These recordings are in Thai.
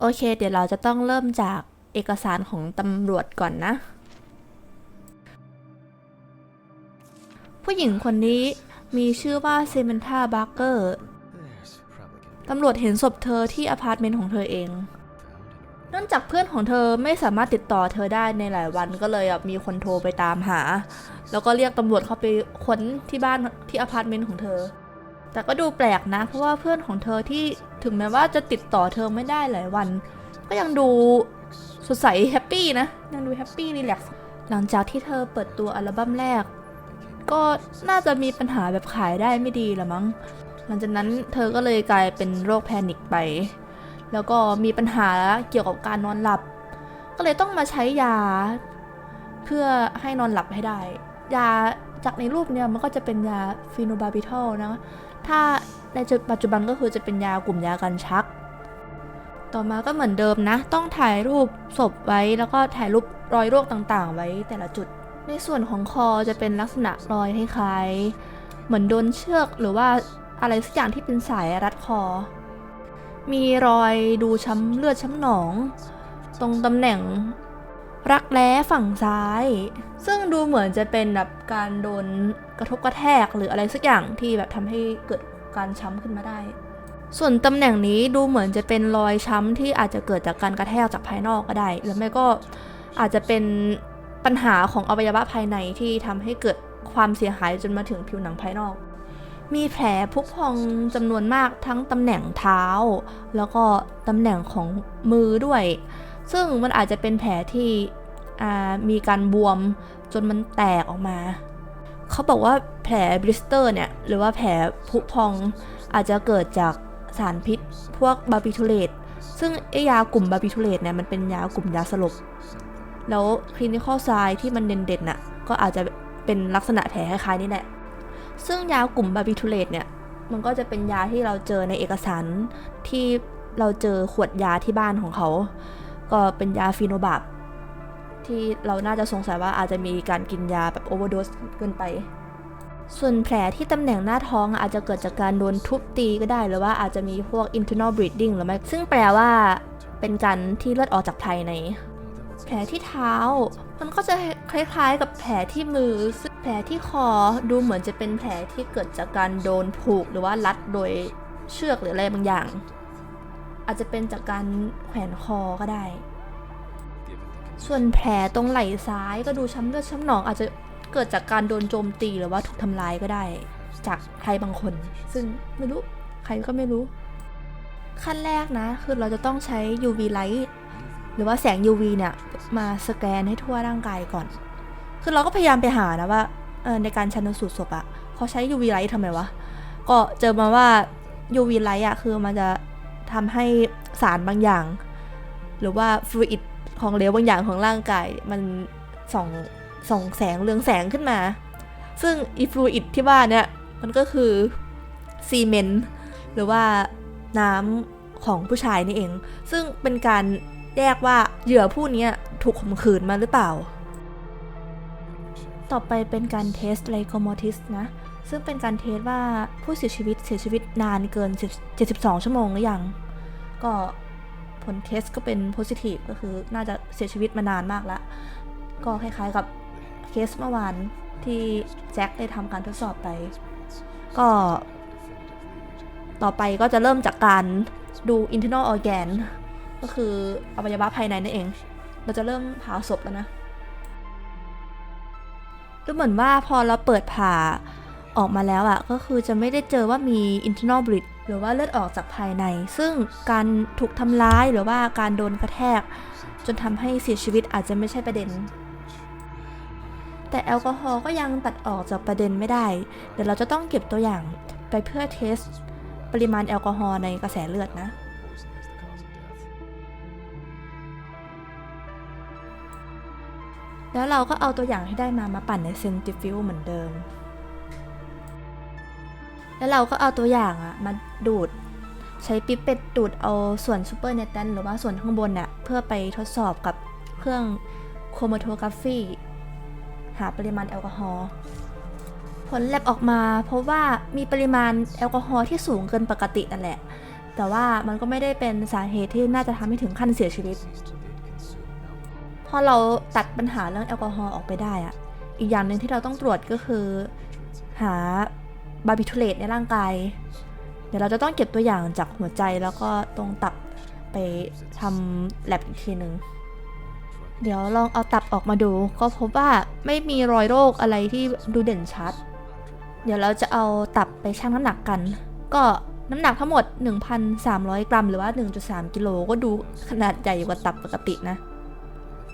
โอเค เดี๋ยวเราจะต้องเริ่มจากเอกสารของตำรวจก่อนนะ ผู้หญิงคนนี้มีชื่อว่าเซมนธาบาร์เกอร์ตำรวจเห็นศพเธอที่อพาร์ตเมนต์ของเธอเองเนื่องจากเพื่อนของเธอไม่สามารถติดต่อเธอได้ในหลายวันก็เลยมีคนโทรไปตามหา แล้วก็เรียกตำรวจเข้าไปค้นที่บ้านที่อพาร์ตเมนต์ของเธอ แต่ก็ดูแปลกนะ เพราะว่าเพื่อนของเธอที่ถึงแม้ว่าจะติดต่อเธอไม่ได้หลายวัน ก็ยังดูสดใสแฮปปี้นะ ยังดูแฮปปี้รีแลกซ์หลังจากที่เธอเปิดตัวอัลบั้มแรก ก็น่าจะมีปัญหาแบบขายได้ไม่ดีละมั้ง หลังจากนั้นเธอก็เลยกลายเป็นโรคแพนิคไป แล้วก็มีปัญหาเกี่ยวกับการนอนหลับ ก็เลยต้องมาใช้ยา เพื่อให้นอนหลับให้ได้ ยาจากในรูปเนี่ยมันก็จะเป็นยาฟีโนบาร์บิทอลนะ ถ้าในปัจจุบันก็คือจะเป็นยากลุ่มยากันชัก ต่อมาก็เหมือนเดิมนะ ต้องถ่ายรูปศพไว้แล้วก็ถ่ายรูปรอยโรคต่างๆ ไว้แต่ละจุด ในส่วนของคอจะเป็นลักษณะรอยคล้ายๆเหมือนโดนเชือกหรือว่าอะไรสักอย่างที่เป็นสายรัดคอ มีรอยดูช้ำเลือดช้ำหนอง ตรงตำแหน่ง รักแร้ฝั่งซ้าย ซึ่งดูเหมือนจะเป็นแบบการโดนกระทบกระแทกหรืออะไรสักอย่างที่แบบทำให้เกิดการช้ำขึ้นมาได้ ส่วนตำแหน่งนี้ดูเหมือนจะเป็นรอยช้ำที่อาจจะเกิดจากการกระแทกจากภายนอกก็ได้ หรือไม่ก็อาจจะเป็นปัญหาของอวัยวะภายในที่ทำให้เกิดความเสียหายจนมาถึงผิวหนังภายนอก มีแผลพุพองจำนวนมากทั้งตำแหน่งเท้า แล้วก็ตำแหน่งของมือด้วย ซึ่งมันอาจจะเป็นแผลที่มีการบวมจนมันแตกออกมา เขาบอกว่าแผลบริสเตอร์เนี่ย หรือว่าแผลพุพองอาจจะเกิดจากสารพิษพวกบาร์บิทูเลตซึ่งไอยากลุ่มบาร์บิทูเลตเนี่ยมันเป็นยากลุ่มยาสลบ แล้วคลินิคอลไซที่มันเด่นๆน่ะก็อาจจะเป็นลักษณะแผลคล้ายๆนี่แหละ ซึ่งยากลุ่มบาร์บิทูเลตเนี่ยมันก็จะเป็นยาที่เราเจอในเอกสารที่เราเจอขวดยาที่บ้านของเขา ก็เป็นยาฟีโนบาบที่เราน่าจะสงสัยว่าอาจจะมีการกินยาแบบโอเวอร์โดสเกินไป ส่วนแผลที่ตำแหน่งหน้าท้องอาจจะเกิดจากการโดนทุบตีก็ได้ หรือว่าอาจจะมีพวก internal bleeding หรือไม่ ซึ่งแปลว่าเป็นการที่เลือดออกจากภายใน แผลที่เท้า มันก็จะคล้ายๆกับแผลที่มือแผลที่คอดูเหมือนจะเป็นแผลที่เกิดจากการโดนผูกหรือว่ารัดโดยเชือกหรืออะไรบางอย่าง อาจจะเป็นจากการแขวนคอก็ได้ given the ส่วนแผลตรงไหล่ซ้ายก็ดูช้ำเลือดช้ำหนอง อาจจะเกิดจากการโดนโจมตีหรือว่าถูกทำร้ายก็ได้ จากใครบางคน ซึ่งไม่รู้ใครก็ไม่รู้ ขั้นแรกนะ คือเราจะต้องใช้ UV light หรือว่าแสง UV เนี่ยมาสแกนให้ทั่วร่างกายก่อน คือเราก็พยายามไปหานะว่าเออในการชันสูตรศพอะเขาใช้ UV light ทำไมวะ ก็เจอมาว่า UV light อะคือมันจะ ทำให้สารบางอย่าง หรือว่าฟลูอิดของเหลวบางอย่างของร่างกายมันส่องส่องแสงเรืองแสงขึ้นมา ซึ่งอีฟลูอิดที่ว่าเนี่ยมันก็คือซีเมนต์หรือว่าน้ำของผู้ชายนี่เอง ซึ่งเป็นการแยกว่าเหยื่อผู้นี้ถูกข่มขืนมาหรือเปล่า ต่อไปเป็นการเทสไลโคมอทิสนะ ซึ่งเป็นการเทสว่าผู้เสียชีวิตเสียชีวิตนานเกิน 72 ชั่วโมงหรือยัง ก็ผลเทสก็เป็นโพซิทีฟก็คือน่าจะเสียชีวิตมานานมากแล้ว ก็คล้ายๆกับเคสเมื่อวานที่แจ็คได้ทำการทดสอบไป ก็ ต่อไปก็จะเริ่มจากการดู internal organ ก็คืออวัยวะภายในนั่นเอง เราจะเริ่มผ่าศพแล้วนะดูเหมือนว่าพอเราเปิดผ่า ออกมาแล้วอะก็คือจะไม่ได้เจอว่ามี internal bleed หรือว่าเลือดออกจากภายใน ซึ่งการถูกทำร้ายหรือว่าการโดนกระแทก จนทำให้เสียชีวิตอาจจะไม่ใช่ประเด็น แต่แอลกอฮอล์ก็ยังตัดออกจากประเด็นไม่ได้ เดี๋ยวเราจะต้องเก็บตัวอย่างไปเพื่อเทสปริมาณแอลกอฮอล์ในกระแสเลือดนะแล้วเราก็เอาตัวอย่างที่ได้มามาปั่นในเซนติฟิวเหมือนเดิม แล้วเราก็เอาตัวอย่างอะมาดูด ใช้ปิปเปตดูดเอาส่วนซูเปอร์เนตันหรือว่าส่วนข้างบนน่ะเพื่อไปทดสอบกับเครื่องโครมาโทกราฟีหาปริมาณแอลกอฮอล์ผลแลบออกมาเพบว่ามีปริมาณแอลกอฮอล์ที่สูงเกินปกตินั่นแหละแต่แต่ว่ามันก็ไม่ได้เป็นสาเหตุที่น่าจะทำให้ถึงขั้นเสียชีวิต พอเราตัดปัญหาเรื่องแอลกอฮอล์ออกไปได้อะอีกอย่างหนึ่งที่เราต้องตรวจก็คือ หา บาร์บิทูเลตในร่างกาย เดี๋ยวเราจะต้องเก็บตัวอย่างจากหัวใจแล้วก็ตรงตับไปทำแลบอีกทีหนึ่งเดี๋ยวลองเอาตับออกมาดู ก็พบว่าไม่มีรอยโรคอะไรที่ดูเด่นชัด เดี๋ยวเราจะเอาตับไปชั่งน้ำหนักกัน ก็น้ำหนักทั้งหมด 1,300 กรัม หรือว่า 1.3 กิโลก็ดูขนาดใหญ่กว่าตับปกตินะ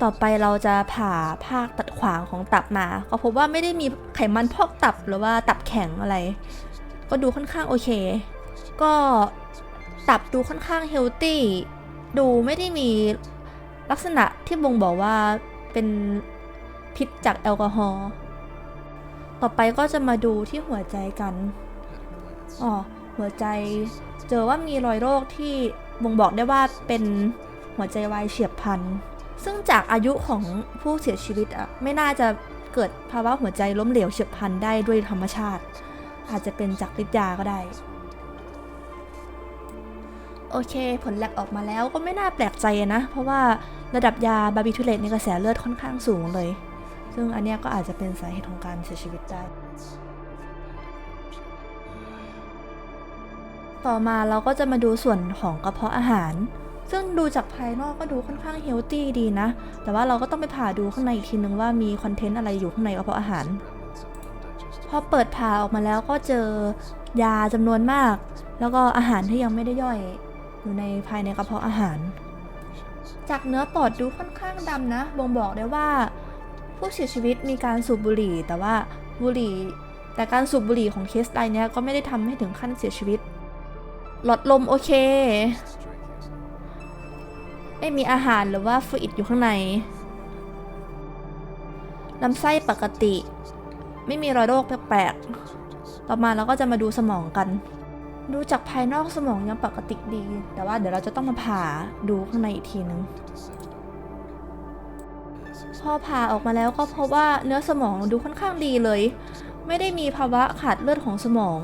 ต่อไปเราจะผ่าภาคตัดขวางของตับมา ก็พบว่าไม่ได้มีไขมันพอกตับหรือว่าตับแข็งอะไร ก็ดูค่อนข้างโอเค ก็ตับดูค่อนข้างเฮลตี้ ดูไม่ได้มีลักษณะที่บ่งบอกว่าเป็นพิษจากแอลกอฮอล์ ต่อไปก็จะมาดูที่หัวใจกัน อ๋อ หัวใจเจอว่ามีรอยโรคที่บ่งบอกได้ว่าเป็นหัวใจวายเฉียบพลัน ซึ่งจากอายุของผู้เสียชีวิตอะไม่น่าจะเกิดภาวะหัวใจล้มเหลวเฉียบพลันได้ด้วยธรรมชาติ อาจจะเป็นจากฤทธิ์ยาก็ได้ โอเค ผลแลบออกมาแล้วก็ไม่น่าแปลกใจนะ เพราะว่าระดับยาบาร์บิทูเลตในกระแสเลือดค่อนข้างสูงเลย ซึ่งอันเนี้ยก็อาจจะเป็นสาเหตุของการเสียชีวิตได้ต่อมาเราก็จะมาดูส่วนของกระเพาะอาหาร ซึ่งดูจากภายนอกก็ดูค่อนข้างเฮลตี้ดีนะ แต่ว่าเราก็ต้องไปผ่าดูข้างในอีกทีนึงว่ามีคอนเทนต์อะไรอยู่ข้างในกระเพาะอาหาร พอเปิดผ่าออกมาแล้วก็เจอยาจำนวนมาก แล้วก็อาหารที่ยังไม่ได้ย่อยอยู่ในภายในกระเพาะอาหาร จากเนื้อปอดดูค่อนข้างดำนะ บ่งบอกได้ว่า ผู้เสียชีวิตมีการสูบบุหรี่ แต่ว่าบุหรี่ แต่การสูบบุหรี่ของเคสรายเนี้ยก็ไม่ได้ทำให้ถึงขั้นเสียชีวิต หลอดลมโอเค ไม่มีอาหารหรือว่าฟลูอิดอยู่ข้างในลำไส้ปกติ ไม่มีรอยโรคแปลกๆ ต่อมาเราก็จะมาดูสมองกัน ดูจากภายนอกสมองยังปกติดี แต่ว่าเดี๋ยวเราจะต้องมาผ่าดูข้างในอีกทีนึงพอผ่าออกมาแล้วก็พบว่าเนื้อสมองดูค่อนข้างดีเลย ไม่ได้มีภาวะขาดเลือดของสมอง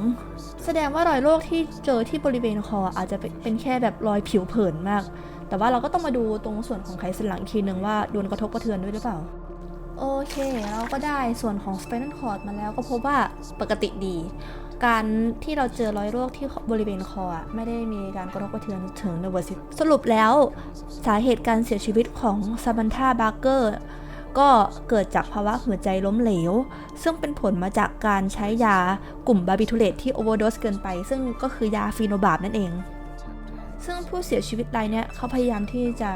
แสดงว่ารอยโรคที่เจอที่บริเวณคออาจจะเป็นแค่แบบรอยผิวเผินมาก แต่ว่าเราก็ต้องมาดูตรงส่วนของไขสันหลังอีกทีนึงว่าโดนกระทบกระเทือนด้วยหรือเปล่า โอเค เราก็ได้ส่วนของ spinal cord มาแล้วก็พบว่าปกติดี การที่เราเจอรอยโรคที่บริเวณคอไม่ได้มีการกระทบกระเทือนถึง nervous system สรุปแล้วสาเหตุการเสียชีวิตของซาบันธาบาร์เกอร์ ก็เกิดจากภาวะหัวใจล้มเหลว ซึ่งเป็นผลมาจากการใช้ยากลุ่มบาร์บิทูเลตที่โอเวอร์โดสเกินไป ซึ่งก็คือยาฟีโนบาบนั่นเอง ซึ่งผู้เสียชีวิตรายนี้เขาพยายามที่จะ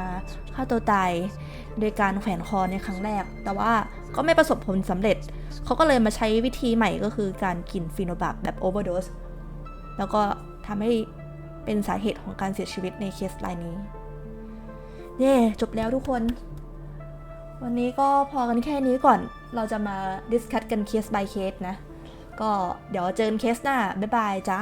ฆ่าตัวตายโดยการแขวนคอในครั้งแรก แต่ว่าก็ไม่ประสบผลสำเร็จ เขาก็เลยมาใช้วิธีใหม่ก็คือการกินฟีโนบับแบบโอเวอร์โดส แล้วก็ทำให้เป็นสาเหตุของการเสียชีวิตในเคสรายนี้ เย่จบแล้วทุกคน วันนี้ก็พอกันแค่นี้ก่อน เราจะมาดิสคัตกันเคส by เคสนะ ก็เดี๋ยวเจอกันเคสหน้า บ๊ายบายจ้า